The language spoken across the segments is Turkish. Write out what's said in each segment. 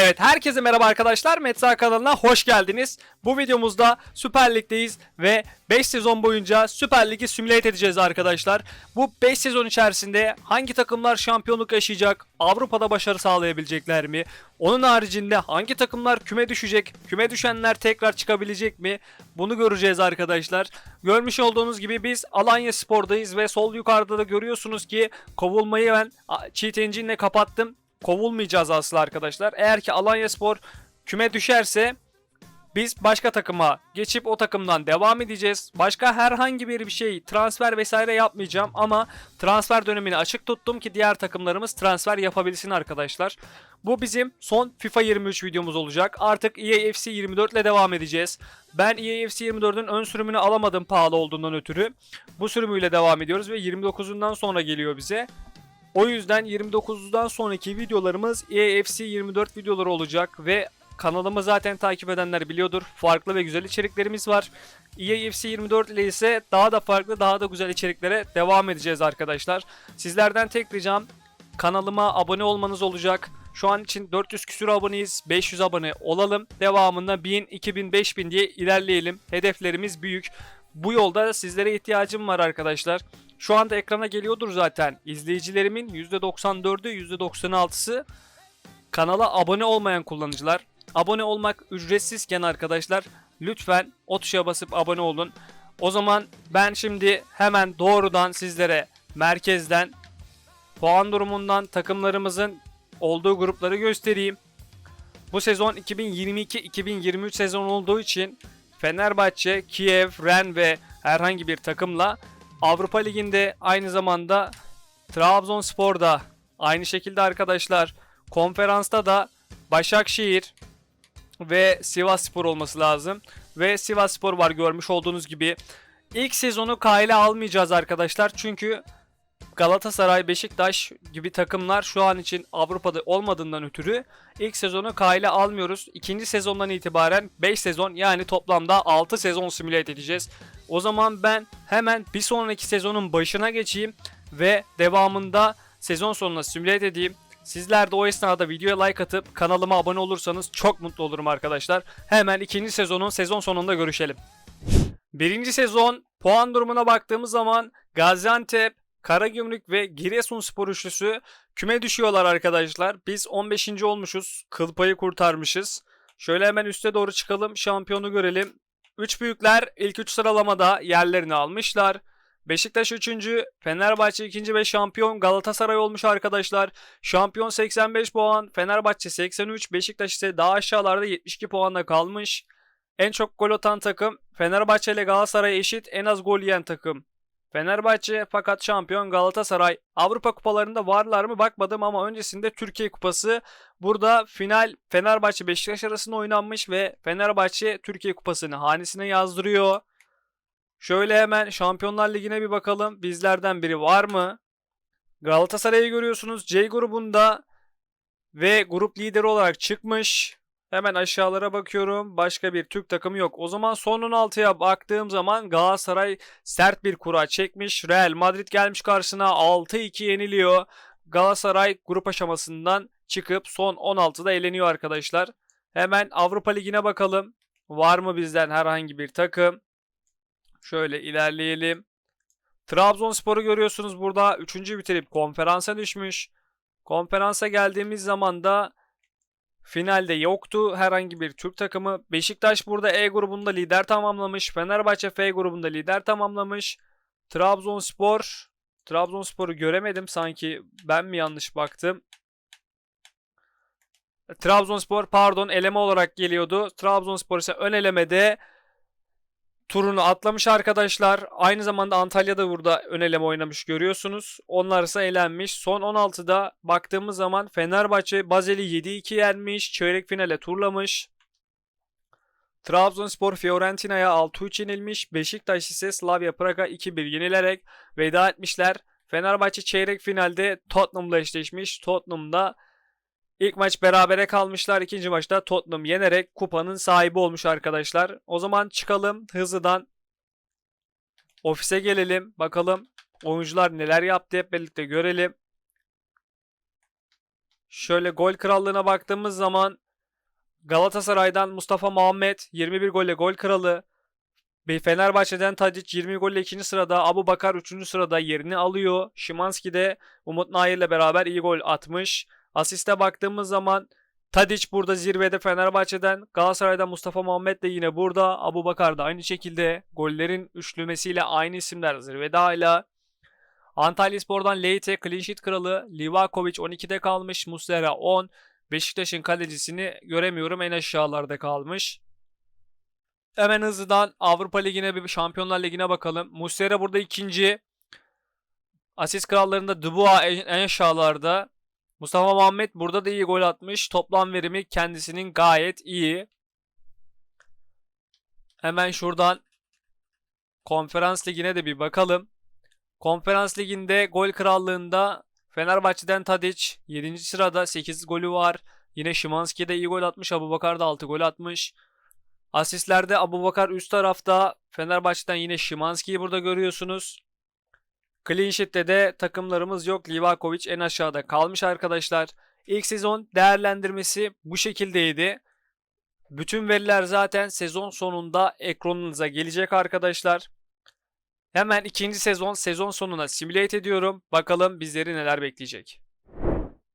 Evet herkese merhaba arkadaşlar. Metsa kanalına hoş geldiniz. Bu videomuzda Süper Lig'deyiz ve 5 sezon boyunca Süper Lig'i simülate edeceğiz arkadaşlar. Bu 5 sezon içerisinde hangi takımlar şampiyonluk yaşayacak? Avrupa'da başarı sağlayabilecekler mi? Onun haricinde hangi takımlar küme düşecek? Küme düşenler tekrar çıkabilecek mi? Bunu göreceğiz arkadaşlar. Görmüş olduğunuz gibi biz Alanya Spor'dayız ve sol yukarıda da görüyorsunuz ki kovulmayı ben cheat kapattım kovulmayacağız asla arkadaşlar. Eğer ki Alanya Spor küme düşerse biz başka takıma geçip o takımdan devam edeceğiz. Başka herhangi bir bir şey transfer vesaire yapmayacağım ama transfer dönemini açık tuttum ki diğer takımlarımız transfer yapabilsin arkadaşlar. Bu bizim son FIFA 23 videomuz olacak. Artık EA FC 24 ile devam edeceğiz. Ben EA FC 24'ün ön sürümünü alamadım pahalı olduğundan ötürü. Bu sürümüyle devam ediyoruz ve 29'undan sonra geliyor bize. O yüzden 29'dan sonraki videolarımız EFC 24 videoları olacak ve kanalımı zaten takip edenler biliyordur. Farklı ve güzel içeriklerimiz var. EFC 24 ile ise daha da farklı, daha da güzel içeriklere devam edeceğiz arkadaşlar. Sizlerden tek ricam kanalıma abone olmanız olacak. Şu an için 400 küsür aboneyiz. 500 abone olalım. Devamında 1000, 2000, 5000 diye ilerleyelim. Hedeflerimiz büyük. Bu yolda sizlere ihtiyacım var arkadaşlar. Şu anda ekrana geliyordur zaten. İzleyicilerimin %94'ü %96'sı kanala abone olmayan kullanıcılar. Abone olmak ücretsizken arkadaşlar lütfen o tuşa basıp abone olun. O zaman ben şimdi hemen doğrudan sizlere merkezden puan durumundan takımlarımızın olduğu grupları göstereyim. Bu sezon 2022-2023 sezon olduğu için Fenerbahçe, Kiev, Ren ve herhangi bir takımla Avrupa Ligi'nde aynı zamanda Trabzonspor'da aynı şekilde arkadaşlar konferansta da Başakşehir ve Sivasspor olması lazım. Ve Sivasspor var görmüş olduğunuz gibi. İlk sezonu kayla almayacağız arkadaşlar. Çünkü Galatasaray, Beşiktaş gibi takımlar şu an için Avrupa'da olmadığından ötürü ilk sezonu kayla almıyoruz. İkinci sezondan itibaren 5 sezon yani toplamda 6 sezon simüle edeceğiz. O zaman ben hemen bir sonraki sezonun başına geçeyim ve devamında sezon sonuna simüle edeyim. Sizler de o esnada videoya like atıp kanalıma abone olursanız çok mutlu olurum arkadaşlar. Hemen ikinci sezonun sezon sonunda görüşelim. Birinci sezon puan durumuna baktığımız zaman Gaziantep, Karagümrük ve Giresunspor üçlüsü küme düşüyorlar arkadaşlar. Biz 15. olmuşuz. Kıl payı kurtarmışız. Şöyle hemen üste doğru çıkalım. Şampiyonu görelim. Üç büyükler ilk 3 sıralamada yerlerini almışlar. Beşiktaş 3. Fenerbahçe 2. ve şampiyon Galatasaray olmuş arkadaşlar. Şampiyon 85 puan, Fenerbahçe 83, Beşiktaş ise daha aşağılarda 72 puanla kalmış. En çok gol atan takım Fenerbahçe ile Galatasaray eşit en az gol yiyen takım. Fenerbahçe fakat şampiyon Galatasaray. Avrupa kupalarında varlar mı bakmadım ama öncesinde Türkiye Kupası. Burada final Fenerbahçe Beşiktaş arasında oynanmış ve Fenerbahçe Türkiye Kupası'nı hanesine yazdırıyor. Şöyle hemen Şampiyonlar Ligi'ne bir bakalım. Bizlerden biri var mı? Galatasaray'ı görüyorsunuz C grubunda ve grup lideri olarak çıkmış. Hemen aşağılara bakıyorum. Başka bir Türk takımı yok. O zaman son 16'ya baktığım zaman Galatasaray sert bir kura çekmiş. Real Madrid gelmiş karşısına 6-2 yeniliyor. Galatasaray grup aşamasından çıkıp son 16'da eleniyor arkadaşlar. Hemen Avrupa Ligi'ne bakalım. Var mı bizden herhangi bir takım? Şöyle ilerleyelim. Trabzonspor'u görüyorsunuz burada. Üçüncü bitirip konferansa düşmüş. Konferansa geldiğimiz zaman da finalde yoktu herhangi bir Türk takımı. Beşiktaş burada E grubunda lider tamamlamış. Fenerbahçe F grubunda lider tamamlamış. Trabzonspor Trabzonspor'u göremedim sanki ben mi yanlış baktım. Trabzonspor pardon eleme olarak geliyordu. Trabzonspor ise ön elemede turunu atlamış arkadaşlar. Aynı zamanda Antalya'da burada ön eleme oynamış görüyorsunuz. Onlar ise elenmiş. Son 16'da baktığımız zaman Fenerbahçe Bazel'i 7-2 yenmiş. Çeyrek finale turlamış. Trabzonspor Fiorentina'ya 6-3 yenilmiş. Beşiktaş ise Slavia Praga 2-1 yenilerek veda etmişler. Fenerbahçe çeyrek finalde Tottenham'la eşleşmiş. Tottenham'da İlk maç berabere kalmışlar. İkinci maçta Tottenham yenerek kupanın sahibi olmuş arkadaşlar. O zaman çıkalım hızlıdan. Ofise gelelim. Bakalım oyuncular neler yaptı hep birlikte görelim. Şöyle gol krallığına baktığımız zaman Galatasaray'dan Mustafa Muhammed 21 golle gol kralı. Fenerbahçe'den Tadic 20 golle 2. sırada. Abu Bakar 3. sırada yerini alıyor. Şimanski de Umut Nayir'le beraber iyi gol atmış. Asiste baktığımız zaman Tadic burada zirvede Fenerbahçe'den. Galatasaray'dan Mustafa Muhammed de yine burada. Abu Bakar da aynı şekilde. Gollerin üçlümesiyle aynı isimler zirvede hala. Antalya Spor'dan Leite clean sheet kralı. Livakovic 12'de kalmış. Muslera 10. Beşiktaş'ın kalecisini göremiyorum. En aşağılarda kalmış. Hemen hızlıdan Avrupa Ligi'ne bir Şampiyonlar Ligi'ne bakalım. Muslera burada ikinci. Asist krallarında Dubois en aşağılarda. Mustafa Muhammed burada da iyi gol atmış. Toplam verimi kendisinin gayet iyi. Hemen şuradan Konferans Ligi'ne de bir bakalım. Konferans Ligi'nde gol krallığında Fenerbahçe'den Tadic 7. sırada 8 golü var. Yine Şimanski de iyi gol atmış. Abubakar da 6 gol atmış. Asistlerde Abubakar üst tarafta. Fenerbahçe'den yine Şimanski'yi burada görüyorsunuz. Clean sheet'te de takımlarımız yok. Livakovic en aşağıda kalmış arkadaşlar. İlk sezon değerlendirmesi bu şekildeydi. Bütün veriler zaten sezon sonunda ekranınıza gelecek arkadaşlar. Hemen ikinci sezon sezon sonuna simülate ediyorum. Bakalım bizleri neler bekleyecek.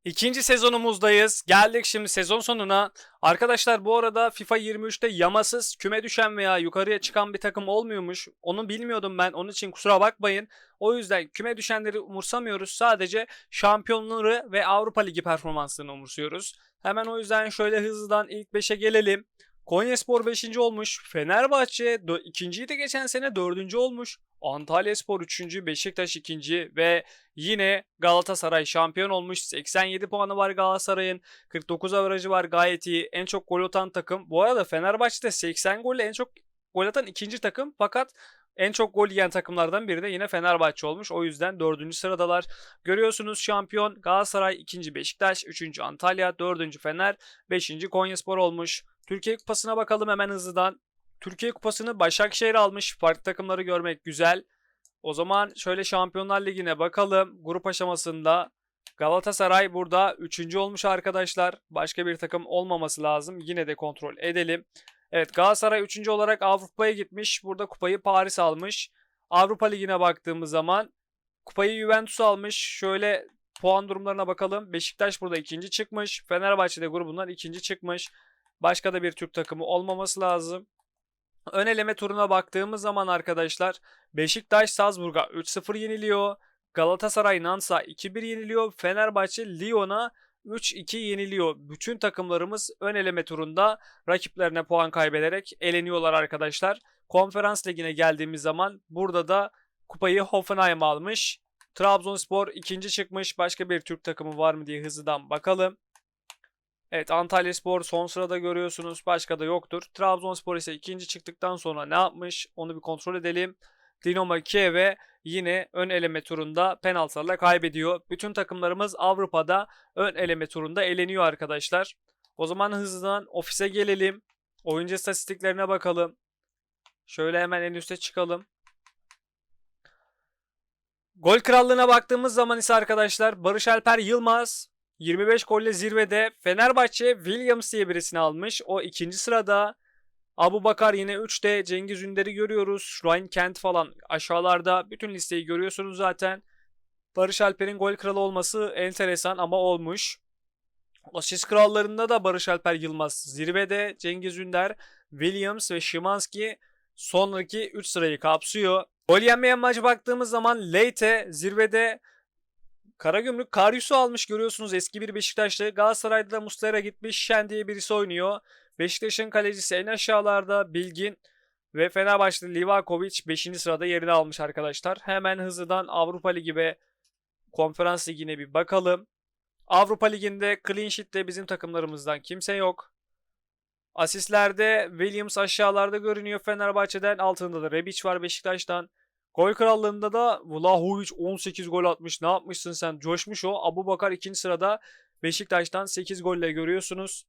İkinci sezonumuzdayız. Geldik şimdi sezon sonuna. Arkadaşlar bu arada FIFA 23'te yamasız küme düşen veya yukarıya çıkan bir takım olmuyormuş. Onu bilmiyordum ben. Onun için kusura bakmayın. O yüzden küme düşenleri umursamıyoruz. Sadece şampiyonları ve Avrupa Ligi performanslarını umursuyoruz. Hemen o yüzden şöyle hızlıdan ilk 5'e gelelim. Konyaspor 5. olmuş. Fenerbahçe 2.ydi geçen sene 4. olmuş. Antalyaspor 3. Beşiktaş 2. ve yine Galatasaray şampiyon olmuş. 87 puanı var Galatasaray'ın. 49 averajı var gayet iyi. En çok gol atan takım. Bu arada Fenerbahçe'de 80 golle en çok gol atan ikinci takım. Fakat en çok gol yiyen takımlardan biri de yine Fenerbahçe olmuş. O yüzden 4. sıradalar. Görüyorsunuz şampiyon Galatasaray, 2. Beşiktaş, 3. Antalya, 4. Fener, 5. Konyaspor olmuş. Türkiye Kupası'na bakalım hemen hızlıdan. Türkiye Kupası'nı Başakşehir almış. Farklı takımları görmek güzel. O zaman şöyle Şampiyonlar Ligi'ne bakalım. Grup aşamasında Galatasaray burada 3. olmuş arkadaşlar. Başka bir takım olmaması lazım. Yine de kontrol edelim. Evet Galatasaray 3. olarak Avrupa'ya gitmiş. Burada kupayı Paris almış. Avrupa Ligi'ne baktığımız zaman kupayı Juventus almış. Şöyle puan durumlarına bakalım. Beşiktaş burada ikinci çıkmış. Fenerbahçe de grubundan ikinci çıkmış. Başka da bir Türk takımı olmaması lazım. Ön eleme turuna baktığımız zaman arkadaşlar Beşiktaş Salzburg'a 3-0 yeniliyor. Galatasaray Nans'a 2-1 yeniliyor. Fenerbahçe Lyon'a 3-2 yeniliyor. Bütün takımlarımız ön eleme turunda rakiplerine puan kaybederek eleniyorlar arkadaşlar. Konferans ligine geldiğimiz zaman burada da kupayı Hoffenheim almış. Trabzonspor ikinci çıkmış. Başka bir Türk takımı var mı diye hızlıdan bakalım. Evet Antalyaspor son sırada görüyorsunuz. Başka da yoktur. Trabzonspor ise ikinci çıktıktan sonra ne yapmış? Onu bir kontrol edelim. Dinamo Kiev'e yine ön eleme turunda penaltılarla kaybediyor. Bütün takımlarımız Avrupa'da ön eleme turunda eleniyor arkadaşlar. O zaman hızlıdan ofise gelelim. Oyuncu istatistiklerine bakalım. Şöyle hemen en üste çıkalım. Gol krallığına baktığımız zaman ise arkadaşlar Barış Alper Yılmaz 25 golle zirvede. Fenerbahçe Williams diye birisini almış. O ikinci sırada. Abu Bakar yine 3'te. Cengiz Ünder'i görüyoruz. Ryan Kent falan aşağılarda. Bütün listeyi görüyorsunuz zaten. Barış Alper'in gol kralı olması enteresan ama olmuş. Asist krallarında da Barış Alper Yılmaz zirvede. Cengiz Ünder, Williams ve Şimanski sonraki 3 sırayı kapsıyor. Gol yenmeyen maç baktığımız zaman Leite zirvede. Karagümrük Karyus'u almış görüyorsunuz eski bir Beşiktaşlı. Galatasaray'da da Muslera gitmiş. Şen diye birisi oynuyor. Beşiktaş'ın kalecisi en aşağılarda Bilgin ve Fenerbahçe'de Livakovic 5. sırada yerini almış arkadaşlar. Hemen hızlıdan Avrupa Ligi ve Konferans Ligi'ne bir bakalım. Avrupa Ligi'nde clean sheet'te bizim takımlarımızdan kimse yok. Asistlerde Williams aşağılarda görünüyor Fenerbahçe'den. Altında da Rebic var Beşiktaş'tan. Gol krallığında da Vlahovic 18 gol atmış. Ne yapmışsın sen? Coşmuş o. Abu Bakar ikinci sırada Beşiktaş'tan 8 golle görüyorsunuz.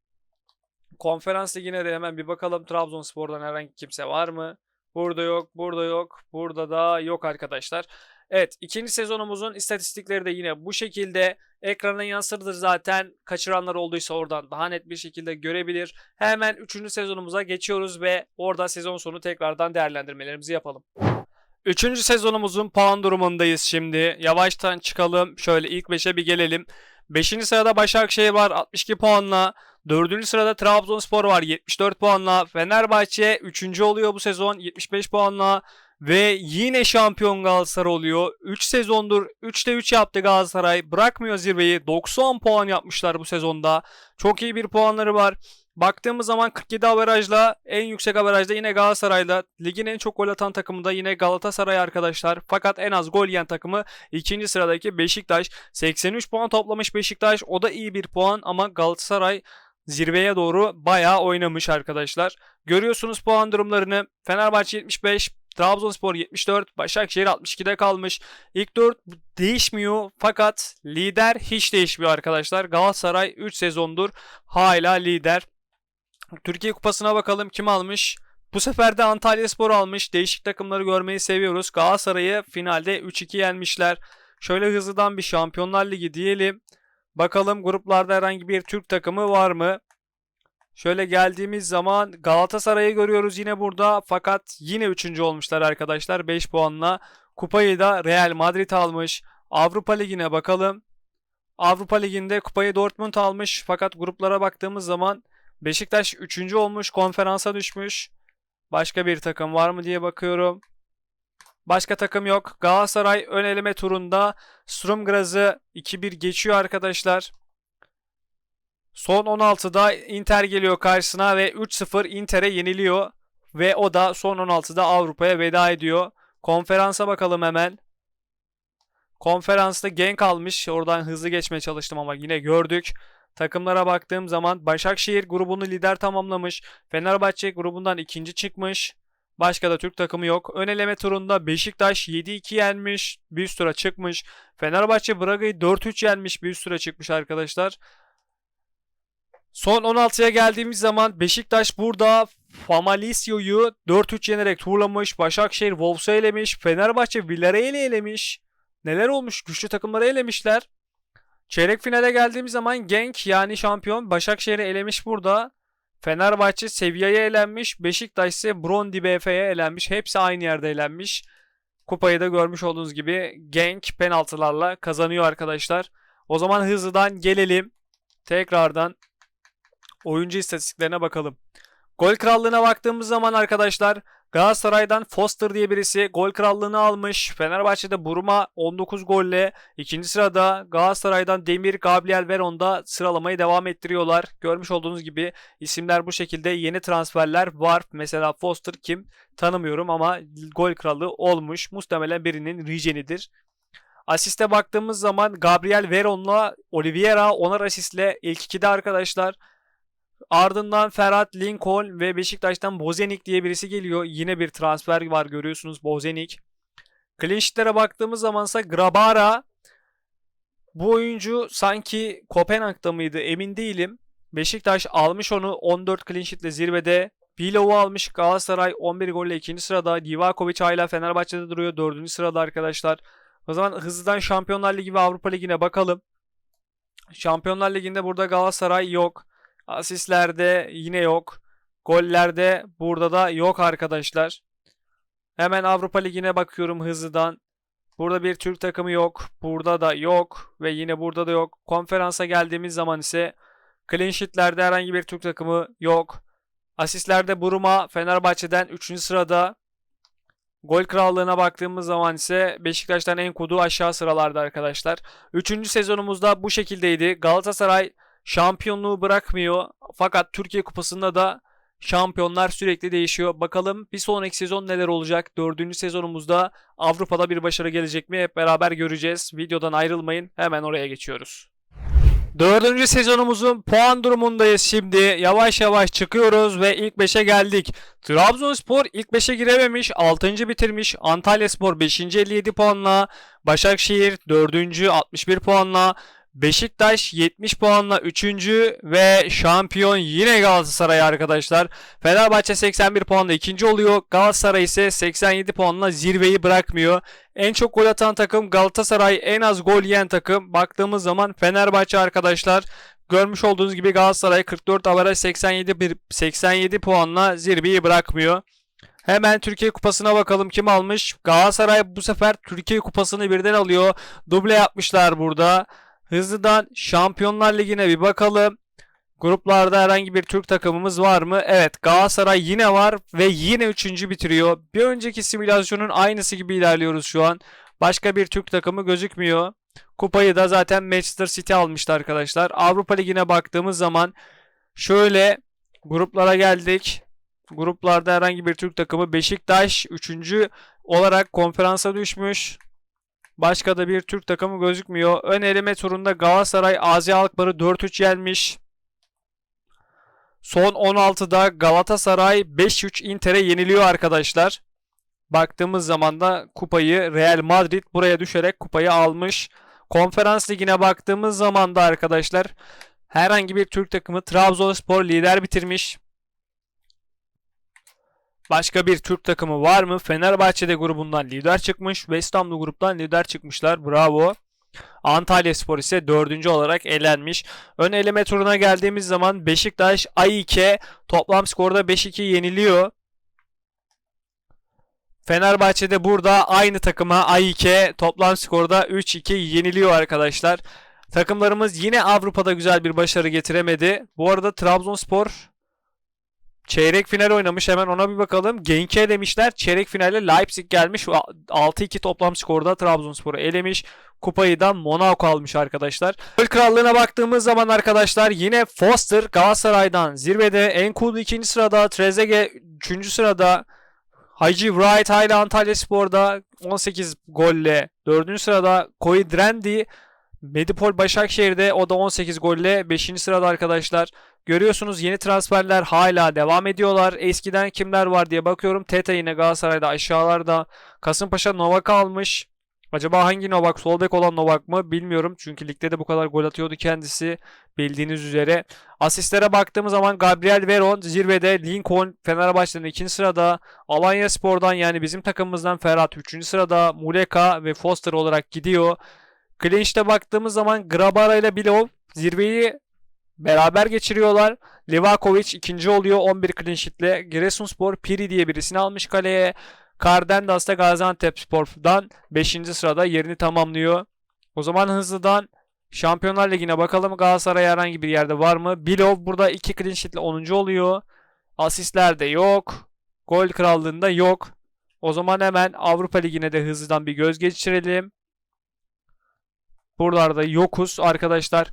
Konferans ligine de hemen bir bakalım. Trabzonspor'dan herhangi kimse var mı? Burada yok, burada yok, burada da yok arkadaşlar. Evet ikinci sezonumuzun istatistikleri de yine bu şekilde. Ekrana yansırdır zaten. Kaçıranlar olduysa oradan daha net bir şekilde görebilir. Hemen üçüncü sezonumuza geçiyoruz ve orada sezon sonu tekrardan değerlendirmelerimizi yapalım. Üçüncü sezonumuzun puan durumundayız şimdi. Yavaştan çıkalım. Şöyle ilk 5'e bir gelelim. 5. sırada Başakşehir var 62 puanla. 4. sırada Trabzonspor var 74 puanla. Fenerbahçe 3. oluyor bu sezon 75 puanla. Ve yine şampiyon Galatasaray oluyor. 3 sezondur 3'te 3 yaptı Galatasaray. Bırakmıyor zirveyi. 90 puan yapmışlar bu sezonda. Çok iyi bir puanları var. Baktığımız zaman 47 averajla en yüksek averajda yine Galatasaray'la. Ligin en çok gol atan takımı da yine Galatasaray arkadaşlar. Fakat en az gol yiyen takımı ikinci sıradaki Beşiktaş. 83 puan toplamış Beşiktaş. O da iyi bir puan ama Galatasaray zirveye doğru bayağı oynamış arkadaşlar. Görüyorsunuz puan durumlarını. Fenerbahçe 75, Trabzonspor 74, Başakşehir 62'de kalmış. İlk 4 değişmiyor fakat lider hiç değişmiyor arkadaşlar. Galatasaray 3 sezondur hala lider. Türkiye Kupası'na bakalım kim almış? Bu sefer de Antalya Spor almış. Değişik takımları görmeyi seviyoruz. Galatasaray'ı finalde 3-2 yenmişler. Şöyle hızlıdan bir Şampiyonlar Ligi diyelim. Bakalım gruplarda herhangi bir Türk takımı var mı? Şöyle geldiğimiz zaman Galatasaray'ı görüyoruz yine burada. Fakat yine 3. olmuşlar arkadaşlar 5 puanla. Kupayı da Real Madrid almış. Avrupa Ligi'ne bakalım. Avrupa Ligi'nde kupayı Dortmund almış. Fakat gruplara baktığımız zaman Beşiktaş 3. olmuş. Konferansa düşmüş. Başka bir takım var mı diye bakıyorum. Başka takım yok. Galatasaray ön eleme turunda Strumgraz'ı 2-1 geçiyor arkadaşlar. Son 16'da Inter geliyor karşısına ve 3-0 Inter'e yeniliyor. Ve o da son 16'da Avrupa'ya veda ediyor. Konferansa bakalım hemen. Konferansta Genk almış. Oradan hızlı geçmeye çalıştım ama yine gördük. Takımlara baktığım zaman Başakşehir grubunu lider tamamlamış. Fenerbahçe grubundan ikinci çıkmış. Başka da Türk takımı yok. Ön eleme turunda Beşiktaş 7-2 yenmiş. Bir üst tura çıkmış. Fenerbahçe Braga'yı 4-3 yenmiş. Bir üst tura çıkmış arkadaşlar. Son 16'ya geldiğimiz zaman Beşiktaş burada Famalisio'yu 4-3 yenerek turlamış. Başakşehir Wolves'u elemiş. Fenerbahçe Villarreal'i elemiş. Neler olmuş? Güçlü takımları elemişler. Çeyrek finale geldiğimiz zaman Genk yani şampiyon Başakşehir'i elemiş burada. Fenerbahçe Sevilla'ya elenmiş. Beşiktaş ise Brondi BF'ye elenmiş. Hepsi aynı yerde elenmiş. Kupayı da görmüş olduğunuz gibi Genk penaltılarla kazanıyor arkadaşlar. O zaman hızlıdan gelelim. Tekrardan oyuncu istatistiklerine bakalım. Gol krallığına baktığımız zaman arkadaşlar Galatasaray'dan Foster diye birisi gol krallığını almış. Fenerbahçe'de Buruma 19 golle. ikinci sırada Galatasaray'dan Demir, Gabriel Veron da sıralamayı devam ettiriyorlar. Görmüş olduğunuz gibi isimler bu şekilde yeni transferler var. Mesela Foster kim tanımıyorum ama gol krallığı olmuş. Muhtemelen birinin Rijen'idir. Asiste baktığımız zaman Gabriel Veron'la Oliveira onar asistle ilk ikide arkadaşlar. Ardından Ferhat Lincoln ve Beşiktaş'tan Bozenik diye birisi geliyor. Yine bir transfer var görüyorsunuz Bozenik. Clean baktığımız zamansa Grabara bu oyuncu sanki Kopenhag'da mıydı emin değilim. Beşiktaş almış onu 14 clean zirvede. Bilov'u almış Galatasaray 11 golle 2. sırada. Livakovic hala Fenerbahçe'de duruyor 4. sırada arkadaşlar. O zaman hızlıdan Şampiyonlar Ligi ve Avrupa Ligi'ne bakalım. Şampiyonlar Ligi'nde burada Galatasaray yok. Asistlerde yine yok. Gollerde burada da yok arkadaşlar. Hemen Avrupa Ligi'ne bakıyorum hızlıdan. Burada bir Türk takımı yok. Burada da yok. Ve yine burada da yok. Konferansa geldiğimiz zaman ise clean sheetlerde herhangi bir Türk takımı yok. Asistlerde Buruma Fenerbahçe'den 3. sırada. Gol krallığına baktığımız zaman ise Beşiktaş'tan en kudu aşağı sıralarda arkadaşlar. 3. sezonumuzda bu şekildeydi. Galatasaray şampiyonluğu bırakmıyor. Fakat Türkiye Kupası'nda da şampiyonlar sürekli değişiyor. Bakalım bir sonraki sezon neler olacak? Dördüncü sezonumuzda Avrupa'da bir başarı gelecek mi? Hep beraber göreceğiz. Videodan ayrılmayın. Hemen oraya geçiyoruz. Dördüncü sezonumuzun puan durumundayız şimdi. Yavaş yavaş çıkıyoruz ve ilk 5'e geldik. Trabzonspor ilk 5'e girememiş. 6. bitirmiş. Antalyaspor 5. 57 puanla. Başakşehir 4. 61 puanla. Beşiktaş 70 puanla 3. ve şampiyon yine Galatasaray arkadaşlar. Fenerbahçe 81 puanla 2. oluyor. Galatasaray ise 87 puanla zirveyi bırakmıyor. En çok gol atan takım Galatasaray, en az gol yiyen takım. Baktığımız zaman Fenerbahçe arkadaşlar. Görmüş olduğunuz gibi Galatasaray 44 averaj 87 bir 87 puanla zirveyi bırakmıyor. Hemen Türkiye Kupası'na bakalım kim almış. Galatasaray bu sefer Türkiye Kupası'nı birden alıyor. Duble yapmışlar burada. Hızlıdan Şampiyonlar Ligi'ne bir bakalım. Gruplarda herhangi bir Türk takımımız var mı? Evet Galatasaray yine var ve yine 3. bitiriyor. Bir önceki simülasyonun aynısı gibi ilerliyoruz şu an. Başka bir Türk takımı gözükmüyor. Kupayı da zaten Manchester City almıştı arkadaşlar. Avrupa Ligi'ne baktığımız zaman şöyle gruplara geldik. Gruplarda herhangi bir Türk takımı Beşiktaş 3. olarak konferansa düşmüş. Başka da bir Türk takımı gözükmüyor. Ön eleme turunda Galatasaray Azi Alkmaar'ı 4-3 yenmiş. Son 16'da Galatasaray 5-3 Inter'e yeniliyor arkadaşlar. Baktığımız zaman da kupayı Real Madrid buraya düşerek kupayı almış. Konferans ligine baktığımız zaman da arkadaşlar herhangi bir Türk takımı Trabzonspor lider bitirmiş. Başka bir Türk takımı var mı? Fenerbahçe'de grubundan lider çıkmış. West Ham'da gruptan lider çıkmışlar. Bravo. Antalya Spor ise dördüncü olarak elenmiş. Ön eleme turuna geldiğimiz zaman Beşiktaş AİK toplam skorda 5-2 yeniliyor. Fenerbahçe'de burada aynı takıma AİK toplam skorda 3-2 yeniliyor arkadaşlar. Takımlarımız yine Avrupa'da güzel bir başarı getiremedi. Bu arada Trabzonspor çeyrek final oynamış. Hemen ona bir bakalım. Genk demişler. Çeyrek finale Leipzig gelmiş. 6-2 toplam skorda Trabzonspor'u elemiş. Kupayı da Monaco almış arkadaşlar. Gol krallığına baktığımız zaman arkadaşlar yine Foster Galatasaray'dan zirvede. Enkudu 2. sırada. Trezeguet 3. sırada. Hacı Wright hala Antalya Spor'da 18 golle 4. sırada. Koy Drendi Medipol Başakşehir'de o da 18 golle 5. sırada arkadaşlar. Görüyorsunuz yeni transferler hala devam ediyorlar. Eskiden kimler var diye bakıyorum. Teta yine Galatasaray'da aşağılarda. Kasımpaşa Novak almış. Acaba hangi Novak? Sol bek olan Novak mı? Bilmiyorum. Çünkü ligde de bu kadar gol atıyordu kendisi. Bildiğiniz üzere. Asistlere baktığımız zaman Gabriel Veron zirvede. Lincoln Fenerbahçe'nin ikinci sırada. Alanya Spor'dan yani bizim takımımızdan Ferhat 3. sırada. Muleka ve Foster olarak gidiyor. Clinch'te baktığımız zaman Grabara ile Bilov zirveyi beraber geçiriyorlar. Livakovic ikinci oluyor 11 clean sheet'le. Giresunspor Piri diye birisini almış kaleye. Kardendas da Gaziantep Spor'dan 5. sırada yerini tamamlıyor. O zaman hızlıdan Şampiyonlar Ligi'ne bakalım Galatasaray herhangi bir yerde var mı? Bilov burada 2 clean sheet'le 10. oluyor. Asistlerde yok. Gol krallığında yok. O zaman hemen Avrupa Ligi'ne de hızlıdan bir göz geçirelim. Buralarda yokuz arkadaşlar.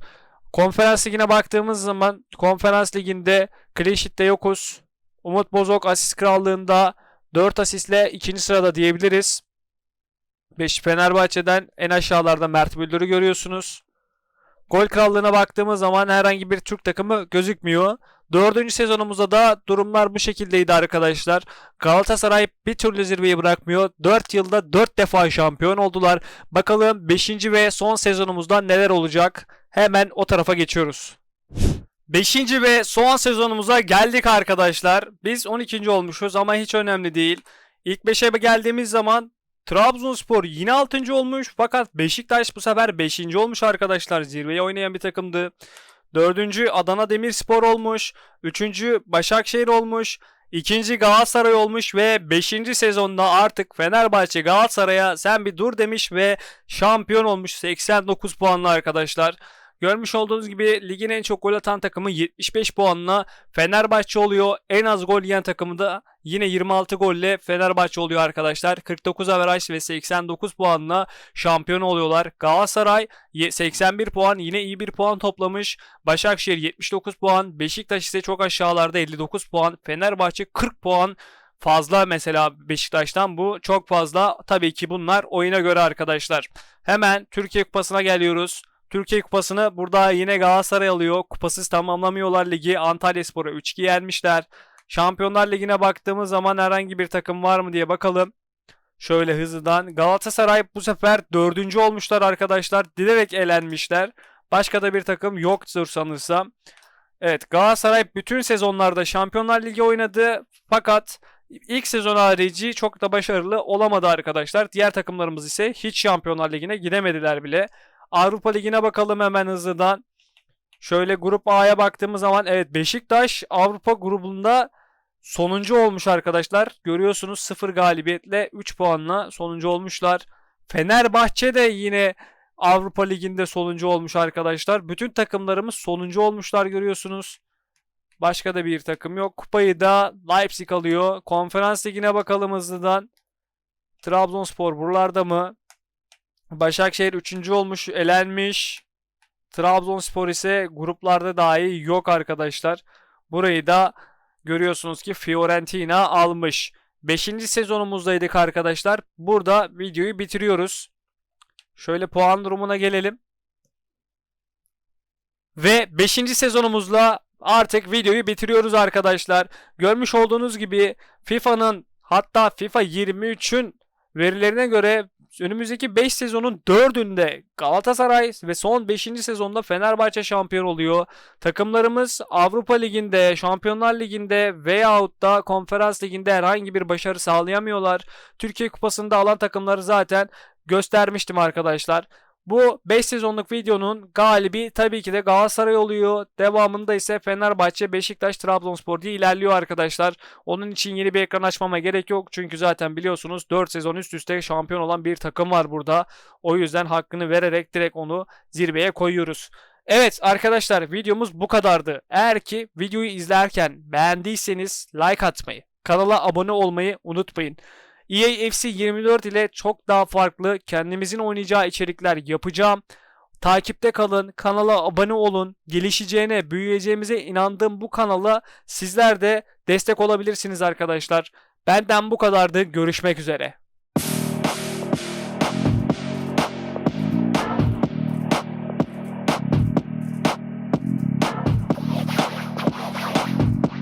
Konferans ligine baktığımız zaman konferans liginde clean yokuz. Umut Bozok asist krallığında 4 asistle ikinci sırada diyebiliriz. 5 Fenerbahçe'den en aşağılarda Mert Müldür'ü görüyorsunuz. Gol krallığına baktığımız zaman herhangi bir Türk takımı gözükmüyor. Dördüncü sezonumuzda da durumlar bu şekildeydi arkadaşlar. Galatasaray bir türlü zirveyi bırakmıyor. 4 yılda 4 defa şampiyon oldular. Bakalım 5. ve son sezonumuzda neler olacak? Hemen o tarafa geçiyoruz. 5. ve son sezonumuza geldik arkadaşlar. Biz 12. olmuşuz ama hiç önemli değil. İlk 5'e geldiğimiz zaman Trabzonspor yine 6. olmuş fakat Beşiktaş bu sefer 5. olmuş arkadaşlar. Zirveyi oynayan bir takımdı. Dördüncü Adana Demirspor olmuş. Üçüncü Başakşehir olmuş. İkinci Galatasaray olmuş ve 5. sezonda artık Fenerbahçe Galatasaray'a sen bir dur demiş ve şampiyon olmuş 89 puanlı arkadaşlar. Görmüş olduğunuz gibi ligin en çok gol atan takımı 75 puanla Fenerbahçe oluyor. En az gol yiyen takımı da yine 26 golle Fenerbahçe oluyor arkadaşlar. 49 averaj ve 89 puanla şampiyon oluyorlar. Galatasaray 81 puan yine iyi bir puan toplamış. Başakşehir 79 puan. Beşiktaş ise çok aşağılarda 59 puan. Fenerbahçe 40 puan fazla mesela Beşiktaş'tan bu çok fazla. Tabii ki bunlar oyuna göre arkadaşlar. Hemen Türkiye Kupası'na geliyoruz. Türkiye Kupası'nı burada yine Galatasaray alıyor. Kupasız tamamlamıyorlar ligi. Antalya Spor'a 3-2 yenmişler. Şampiyonlar Ligi'ne baktığımız zaman herhangi bir takım var mı diye bakalım. Şöyle hızlıdan. Galatasaray bu sefer dördüncü olmuşlar arkadaşlar. Dilerek elenmişler. Başka da bir takım yoktur sanırsam. Evet Galatasaray bütün sezonlarda Şampiyonlar Ligi oynadı. Fakat ilk sezon harici çok da başarılı olamadı arkadaşlar. Diğer takımlarımız ise hiç Şampiyonlar Ligi'ne gidemediler bile. Avrupa Ligi'ne bakalım hemen hızlıdan. Şöyle grup A'ya baktığımız zaman evet Beşiktaş Avrupa grubunda sonuncu olmuş arkadaşlar. Görüyorsunuz 0 galibiyetle 3 puanla sonuncu olmuşlar. Fenerbahçe de yine Avrupa Ligi'nde sonuncu olmuş arkadaşlar. Bütün takımlarımız sonuncu olmuşlar görüyorsunuz. Başka da bir takım yok. Kupayı da Leipzig alıyor. Konferans Ligi'ne bakalım hızlıdan. Trabzonspor buralarda mı? Başakşehir 3. olmuş, elenmiş. Trabzonspor ise gruplarda dahi yok arkadaşlar. Burayı da görüyorsunuz ki Fiorentina almış. 5. sezonumuzdaydık arkadaşlar. Burada videoyu bitiriyoruz. Şöyle puan durumuna gelelim. Ve 5. sezonumuzla artık videoyu bitiriyoruz arkadaşlar. Görmüş olduğunuz gibi FIFA'nın hatta FIFA 23'ün verilerine göre önümüzdeki 5 sezonun 4'ünde Galatasaray ve son 5. sezonda Fenerbahçe şampiyon oluyor. Takımlarımız Avrupa Ligi'nde, Şampiyonlar Ligi'nde veyahut da Konferans Ligi'nde herhangi bir başarı sağlayamıyorlar. Türkiye Kupası'nda alan takımları zaten göstermiştim arkadaşlar. Bu 5 sezonluk videonun galibi tabii ki de Galatasaray oluyor. Devamında ise Fenerbahçe, Beşiktaş, Trabzonspor diye ilerliyor arkadaşlar. Onun için yeni bir ekran açmama gerek yok. Çünkü zaten biliyorsunuz 4 sezon üst üste şampiyon olan bir takım var burada. O yüzden hakkını vererek direkt onu zirveye koyuyoruz. Evet arkadaşlar videomuz bu kadardı. Eğer ki videoyu izlerken beğendiyseniz like atmayı, kanala abone olmayı unutmayın. EA FC 24 ile çok daha farklı kendimizin oynayacağı içerikler yapacağım. Takipte kalın, kanala abone olun. Gelişeceğine, büyüyeceğimize inandığım bu kanala sizler de destek olabilirsiniz arkadaşlar. Benden bu kadardı. Görüşmek üzere.